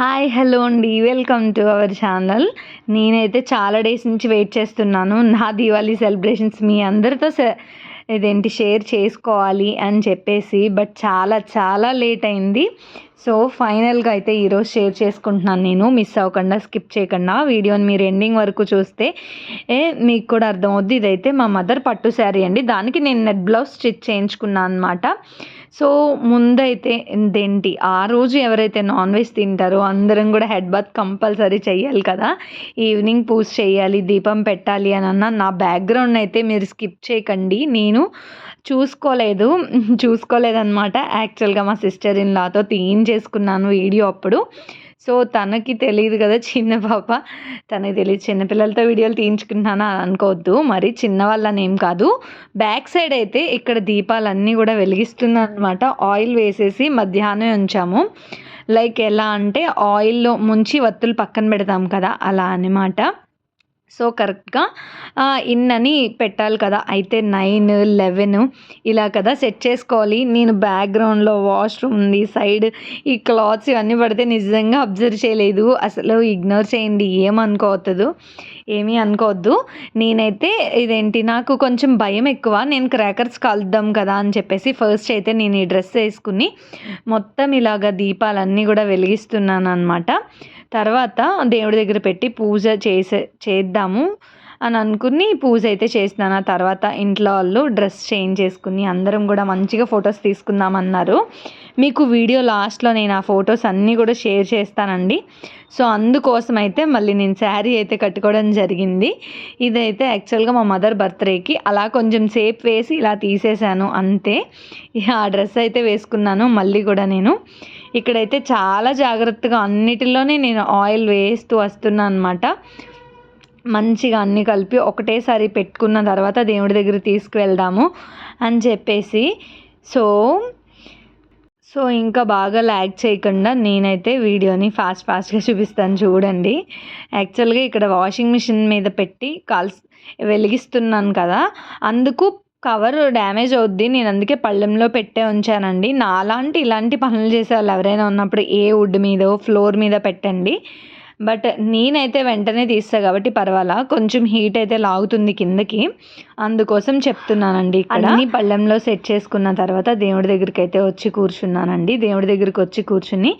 Hi hello అండి. Welcome to our channel. నేనైతే చాలా డేస్ నుంచి వెయిట్ చేస్తున్నాను. నా దివాళీ సెలబ్రేషన్స్ మీ అందరితో ఇదేంటి షేర్ చేసుకోవాలి అని చెప్పేసి బట్ చాలా చాలా లేట్ అయింది. సో ఫైనల్గా అయితే ఈరోజు షేర్ చేసుకుంటున్నాను నేను. మిస్ అవ్వకుండా స్కిప్ చేయకుండా. వీడియోని మీరు ఎండింగ్ వరకు చూస్తే ఏ మీకు కూడా అర్థమవుద్ది. ఇదైతే మా మదర్ పట్టు శారీ అండి. దానికి నేను నెట్ బ్లౌజ్ స్టిచ్ చేయించుకున్నాను అనమాట సో ముందైతే ఇదేంటి? ఆ రోజు ఎవరైతే నాన్ వెజ్ తింటారో అందరం కూడా హెడ్ బాత్ కంపల్సరీ చేయాలి కదా. ఈవినింగ్ పూజ చేయాలి దీపం పెట్టాలి అని అన్న నా బ్యాక్గ్రౌండ్ అయితే మీరు స్కిప్ చేయకండి. నేను చూసుకోలేదు చూసుకోలేదన్నమాట. యాక్చువల్గా మా సిస్టర్ ఇన్ లాతో తీయించేసుకున్నాను వీడియో అప్పుడు. సో తనకి తెలియదు కదా చిన్న పాప. తనకి తెలియదు చిన్నపిల్లలతో వీడియోలు తీయించుకుంటున్నాను అని అనుకోవద్దు. మరి చిన్న వాళ్ళని ఏం కాదు. బ్యాక్ సైడ్ అయితే ఇక్కడ దీపాలన్నీ కూడా వెలిగిస్తుందన్నమాట. ఆయిల్ వేసేసి మధ్యాహ్నం ఉంచాము. లైక్ ఎలా అంటే ఆయిల్లో ముంచి వత్తులు పక్కన పెడతాం కదా అలా అనమాట సో కరెక్ట్గా ఇన్ అని పెట్టాలి కదా. అయితే నైన్ లెవెన్ ఇలా కదా సెట్ చేసుకోవాలి. నేను బ్యాక్గ్రౌండ్లో వాష్రూమ్ ఉంది సైడ్ ఈ క్లాత్స్ ఇవన్నీ పడితే నిజంగా అబ్జర్వ్ చేయలేదు. అసలు ఇగ్నోర్ చేయండి ఏమనుకోవద్దు ఏమీ అనుకోవద్దు. నేనైతే ఇదేంటి నాకు కొంచెం భయం ఎక్కువ. నేను క్రాకర్స్ కలుద్దాం కదా అని చెప్పేసి ఫస్ట్ అయితే నేను ఈ డ్రెస్ వేసుకుని మొత్తం ఇలాగ దీపాలన్నీ కూడా వెలిగిస్తున్నాను అనమాట తర్వాత దేవుడి దగ్గర పెట్టి పూజ చేసే చేద్దాము. అని అనుకుని పూజ అయితే చేసినాను. ఆ తర్వాత ఇంట్లో వాళ్ళు డ్రెస్ చేంజ్ చేసుకుని అందరం కూడా మంచిగా ఫొటోస్ తీసుకుందామన్నారు మీకు వీడియో లాస్ట్లో నేను ఆ ఫొటోస్ అన్నీ కూడా షేర్ చేస్తానండి. సో అందుకోసం అయితే మళ్ళీ నేను శారీ అయితే కట్టుకోవడం జరిగింది. ఇదైతే యాక్చువల్గా మా మదర్ బర్త్డేకి అలా కొంచెం సేప్ వేసి ఇలా తీసేశాను. అంతే. ఆ డ్రెస్ అయితే వేసుకున్నాను. మళ్ళీ కూడా నేను ఇక్కడైతే చాలా జాగ్రత్తగా అన్నిటిలోనే నేను ఆయిల్ వేస్తూ వస్తున్నాను అనమాట మంచిగా అన్నీ కలిపి ఒకటేసారి పెట్టుకున్న తర్వాత దేవుడి దగ్గర తీసుకువెళ్దాము అని చెప్పేసి. సో సో ఇంకా బాగా ల్యాగ్ చేయకుండా నేనైతే వీడియోని ఫాస్ట్ ఫాస్ట్గా చూపిస్తాను చూడండి. యాక్చువల్గా ఇక్కడ వాషింగ్ మిషన్ మీద పెట్టి కాల్స్ వెలిగిస్తున్నాను కదా. అందుకు కవర్ డ్యామేజ్ అవుద్ది. నేను అందుకే పళ్ళెంలో పెట్టే ఉంచానండి. నాలాంటి ఇలాంటి పనులు చేసే వాళ్ళు ఎవరైనా ఉన్నప్పుడు ఏ వుడ్ మీద ఫ్లోర్ మీద పెట్టండి. బట్ నేనైతే వెంటనే తీస్తా కాబట్టి పర్వాలా. కొంచెం హీట్ అయితే లాగుతుంది కిందకి. అందుకోసం చెప్తున్నానండి ఇక్కడ. అన్ని పళ్ళెంలో సెట్ చేసుకున్న తర్వాత దేవుడి దగ్గరికి అయితే వచ్చి కూర్చున్నానండి. దేవుడి దగ్గరికి వచ్చి కూర్చుని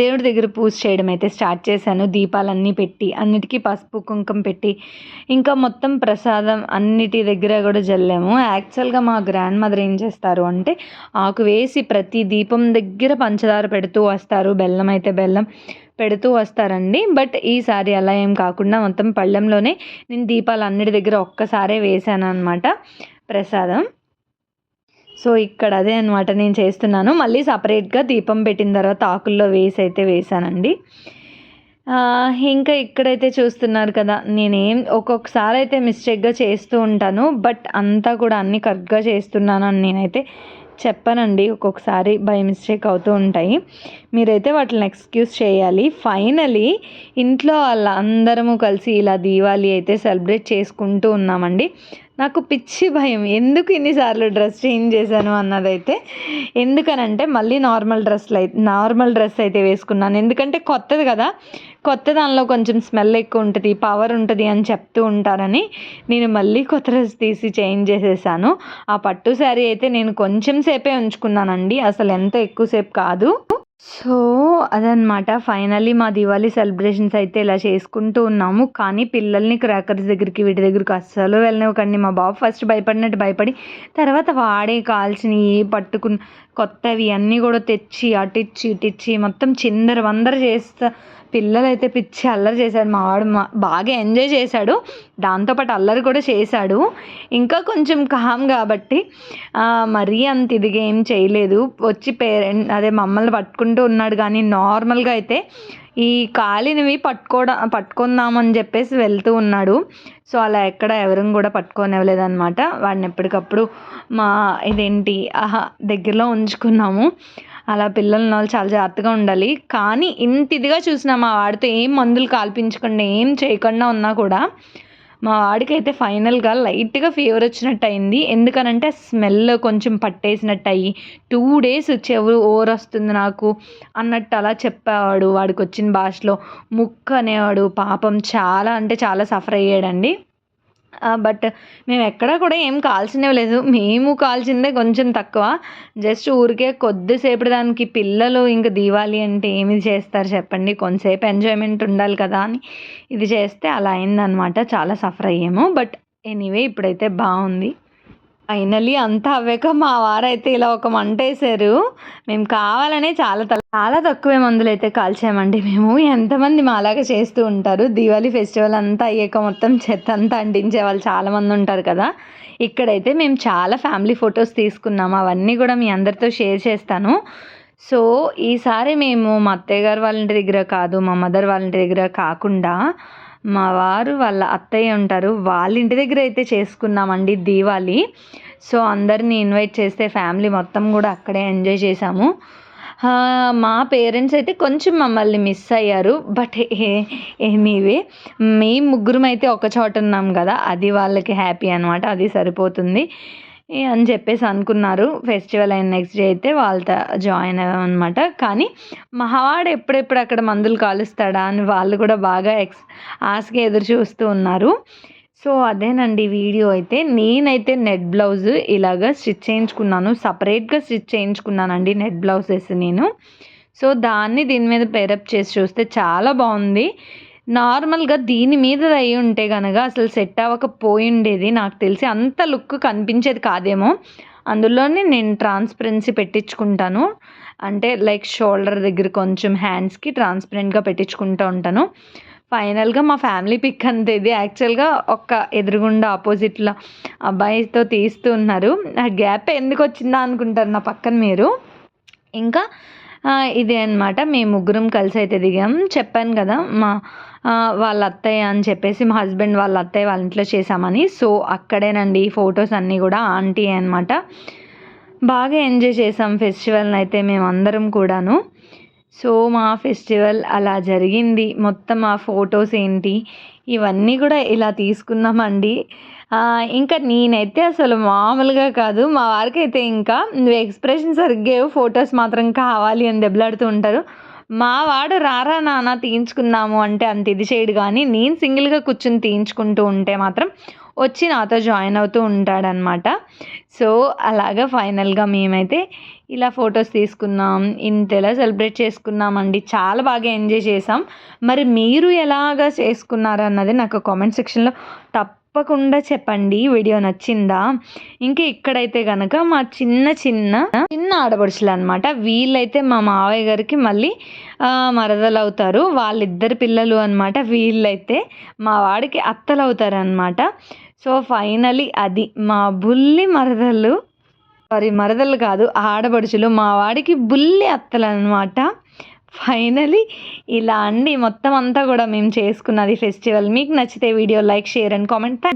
దేవుడి దగ్గర పూజ చేయడం అయితే స్టార్ట్ చేశాను. దీపాలన్నీ పెట్టి అన్నిటికీ పసుపు కుంకుమ పెట్టి ఇంకా మొత్తం ప్రసాదం అన్నిటి దగ్గర కూడా జల్లాము. యాక్చువల్గా మా గ్రాండ్ మదర్ ఏం చేస్తారు అంటే ఆకు వేసి ప్రతి దీపం దగ్గర పంచదార పెడుతూ వస్తారు. బెల్లం అయితే బెల్లం. పెడుతూ వస్తారండి. బట్ ఈసారి అలా ఏం కాకుండా మొత్తం పళ్ళెంలోనే నేను దీపాలు అన్నిటి దగ్గర ఒక్కసారే వేసాను అనమాట ప్రసాదం. సో ఇక్కడ అదే అనమాట నేను చేస్తున్నాను. మళ్ళీ సపరేట్గా దీపం పెట్టిన తర్వాత ఆకుల్లో వేసి అయితే వేసానండి ఇంకా ఇక్కడైతే చూస్తున్నారు కదా నేనేం ఒక్కొక్కసారి అయితే మిస్టేక్గా చేస్తూ ఉంటాను. బట్ అంతా కూడా అన్నీ కరెక్ట్గా చేస్తున్నాను అని నేనైతే చెప్పనండి ఒక్కొక్కసారి బై మిస్టేక్ అవుతూ ఉంటాయి. మీరైతే వాటిని ఎక్స్క్యూజ్ చేయాలి. ఫైనలీ ఇంట్లో వాళ్ళ అందరము కలిసి ఇలా దీవాలి అయితే సెలబ్రేట్ చేసుకుంటూ ఉన్నామండి. నాకు పిచ్చి భయం. ఎందుకు ఇన్నిసార్లు డ్రెస్ చేంజ్ చేశాను అన్నదైతే ఎందుకనంటే మళ్ళీ నార్మల్ డ్రెస్లు అయితే నార్మల్ డ్రెస్ అయితే వేసుకున్నాను. ఎందుకంటే కొత్తది కదా కొత్త దానిలో కొంచెం స్మెల్ ఎక్కువ ఉంటుంది పవర్ ఉంటుంది అని చెప్తూ ఉంటారని నేను మళ్ళీ కొత్త డ్రెస్ తీసి చేంజ్ చేసేసాను. ఆ పట్టు శారీ అయితే నేను కొంచెం సేపే ఉంచుకున్నానండి. అసలు ఎంత ఎక్కువసేపు కాదు. సో అదనమాట ఫైనల్లీ మా దివాళీ సెలబ్రేషన్స్ అయితే ఇలా చేసుకుంటూ ఉన్నాము. కానీ పిల్లల్ని క్రాకర్స్ దగ్గరికి వీటి దగ్గరికి అస్సలు వెళ్ళనివ్వకండి. మా బాబు ఫస్ట్ భయపడినట్టు భయపడి తర్వాత వాడే కాల్చినవి పట్టుకుని కొత్తవి అన్నీ కూడా తెచ్చి అటిచ్చి ఇటిచ్చి మొత్తం చిందర వందర చేస్తా పిల్లలైతే పిచ్చి అల్లరి చేశాడు మా వాడు బాగా ఎంజాయ్ చేశాడు. దాంతోపాటు అల్లరి కూడా చేశాడు. ఇంకా కొంచెం కామ్ కాబట్టి మరీ అంత ఇదిగా ఏం చేయలేదు. వచ్చి పేరెంట్ అదే మమ్మల్ని పట్టుకుంటూ ఉన్నాడు. కానీ నార్మల్గా అయితే ఈ కాలినవి పట్టుకోవడం పట్టుకుందామని చెప్పేసి వెళ్తూ ఉన్నాడు. సో అలా ఎక్కడ ఎవరు కూడా పట్టుకోనివ్వలేదన్నమాట. వాడిని ఎప్పటికప్పుడు మా ఇదేంటి ఆహా దగ్గరలో ఉంచుకున్నాము. అలా పిల్లలను వాళ్ళు చాలా జాగ్రత్తగా ఉండాలి. కానీ ఇంత ఇదిగా చూసినా మా వాడితో ఏం మందులు కాల్పించకుండా ఏం చేయకుండా ఉన్నా కూడా మా వాడికైతే ఫైనల్గా లైట్గా ఫీవర్ వచ్చినట్టు అయింది ఎందుకనంటే స్మెల్ కొంచెం పట్టేసినట్టు అయ్యి టూ డేస్ చెవు ఓర్ వస్తుంది నాకు అన్నట్టు అలా చెప్పేవాడు. వాడికి వచ్చిన భాషలో ముక్కు అనేవాడు పాపం చాలా అంటే చాలా సఫర్ అయ్యాడండి. బట్ మేము ఎక్కడా కూడా ఏం కాల్చినవి లేదు. మేము కాల్చిందే కొంచెం తక్కువ. జస్ట్ ఊరికే కొద్దిసేపటి దానికి పిల్లలు ఇంకా దీవాలి అంటే ఏమి చేస్తారు చెప్పండి. కొంతసేపు ఎంజాయ్మెంట్ ఉండాలి కదా అని ఇది చేస్తే అలా అయిందనమాట చాలా సఫర్ అయ్యాము. బట్ ఎనీవే ఇప్పుడైతే బాగుంది. ఫైనలీ అంతా అవ్వాక మా వారైతే ఇలా ఒక మంట వేసారు. మేము కావాలనే చాలా చాలా తక్కువే మందులు అయితే కాల్చామండి మేము. ఎంతమంది మా అలాగే చేస్తూ ఉంటారు. దీవాళీ ఫెస్టివల్ అంతా అయ్యాక మొత్తం చెత్త అంతా అంటించే వాళ్ళు చాలామంది ఉంటారు కదా. ఇక్కడైతే మేము చాలా ఫ్యామిలీ ఫొటోస్ తీసుకున్నాము. అవన్నీ కూడా మీ అందరితో షేర్ చేస్తాను. సో ఈసారి మేము మా అత్తయ్య గారు వాళ్ళ ఇంటి దగ్గర కాదు మా మదర్ వాళ్ళ ఇంటి దగ్గర కాకుండా మా వారు వాళ్ళ అత్తయ్య ఉంటారు. వాళ్ళ ఇంటి దగ్గర అయితే చేసుకున్నామండి దీవాలి సో అందరిని ఇన్వైట్ చేస్తే ఫ్యామిలీ మొత్తం కూడా అక్కడే ఎంజాయ్ చేసాము మా పేరెంట్స్ అయితే కొంచెం మమ్మల్ని మిస్ అయ్యారు. బట్ ఎనీవే మేము ముగ్గురం అయితే ఒక చోట ఉన్నాం కదా. అది వాళ్ళకి హ్యాపీ అనమాట అది సరిపోతుంది. అని చెప్పేసి అనుకున్నారు. ఫెస్టివల్ అయిన నెక్స్ట్ డే అయితే వాళ్ళతో జాయిన్ అనమాట కానీ మహావాడు ఎప్పుడెప్పుడు అక్కడ మందులు కాలుస్తాడా అని వాళ్ళు కూడా బాగా ఎక్స్ ఆశగా ఎదురు చూస్తూ ఉన్నారు. సో అదేనండి వీడియో అయితే. నేనైతే నెట్ బ్లౌజ్ ఇలాగ స్టిచ్ చేయించుకున్నాను. సపరేట్గా స్టిచ్ చేయించుకున్నానండి నెట్ బ్లౌజెస్ నేను. సో దాన్ని దీని మీద పేరప్ చేసి చూస్తే చాలా బాగుంది. నార్మల్గా దీని మీద అయి ఉంటే కనుక అసలు సెట్ అవ్వకపోయి ఉండేది. నాకు తెలిసి అంత లుక్ కనిపించేది కాదేమో. అందులోనే నేను ట్రాన్స్పరెన్సీ పెట్టించుకుంటాను. అంటే లైక్ షోల్డర్ దగ్గర కొంచెం హ్యాండ్స్కి ట్రాన్స్పరెంట్గా పెట్టించుకుంటూ ఉంటాను. ఫైనల్గా మా ఫ్యామిలీ పిక్ అంతే ఇది. యాక్చువల్గా ఒక ఎదురుగుండా ఆపోజిట్లో అబ్బాయితో తీస్తూ ఉన్నారు. ఆ గ్యాప్ ఎందుకు వచ్చిందా అనుకుంటారు నా పక్కన మీరు. ఇంకా ఇదే అనమాట మేము ముగ్గురం కలిసి అయితే దిగాం. చెప్పాను కదా మా వాళ్ళ అత్తయ్య అని చెప్పేసి మా హస్బెండ్ వాళ్ళ అత్తయ్య వాళ్ళ ఇంట్లో చేసామని సో అక్కడేనండి ఫొటోస్ అన్నీ కూడా ఆంటీ అనమాట బాగా ఎంజాయ్ చేసాం ఫెస్టివల్ని అయితే మేము అందరం కూడాను. సో మా ఫెస్టివల్ అలా జరిగింది. మొత్తం ఆ ఫొటోస్ ఏంటి? ఇవన్నీ కూడా ఇలా తీసుకున్నామండి. ఇంకా నేనైతే అసలు మామూలుగా కాదు. మా వారికైతే ఇంకా నువ్వు ఎక్స్ప్రెషన్ సరిగ్గా ఫొటోస్ మాత్రం కావాలి అని దెబ్బలాడుతూ ఉంటారు. మా వాడు రారా నాన్న తీయించుకుందాము అంటే అంత ఇది చేయడు కానీ నేను సింగిల్గా కూర్చుని తీయించుకుంటూ ఉంటే మాత్రం వచ్చి నాతో జాయిన్ అవుతూ ఉంటాడనమాట సో అలాగా ఫైనల్గా మేమైతే ఇలా ఫొటోస్ తీసుకున్నాం. ఇంతలా సెలబ్రేట్ చేసుకున్నామండి చాలా బాగా ఎంజాయ్ చేసాం మరి మీరు ఎలాగా చేసుకున్నారు అన్నది నాకు కామెంట్ సెక్షన్లో తప్ప తప్పకుండా చెప్పండి. వీడియో నచ్చిందా? ఇంకా ఇక్కడైతే కనుక మా చిన్న చిన్న చిన్న ఆడపడుచులు అనమాట వీళ్ళైతే మా మావయ్య గారికి మళ్ళీ మరదలు అవుతారు వాళ్ళిద్దరు పిల్లలు అనమాట వీళ్ళైతే మా వాడికి అత్తలు అవుతారు అనమాట సో ఫైనలీ అది మా బుల్లి మరదలు సారీ మరదలు కాదు ఆడపడుచులు. మా వాడికి బుల్లి అత్తలు అనమాట ఫైనలీ ఇలా అండి. మొత్తం అంతా కూడా మేము చేసుకున్నది ఫెస్టివల్. మీకు నచ్చితే video like share and comment.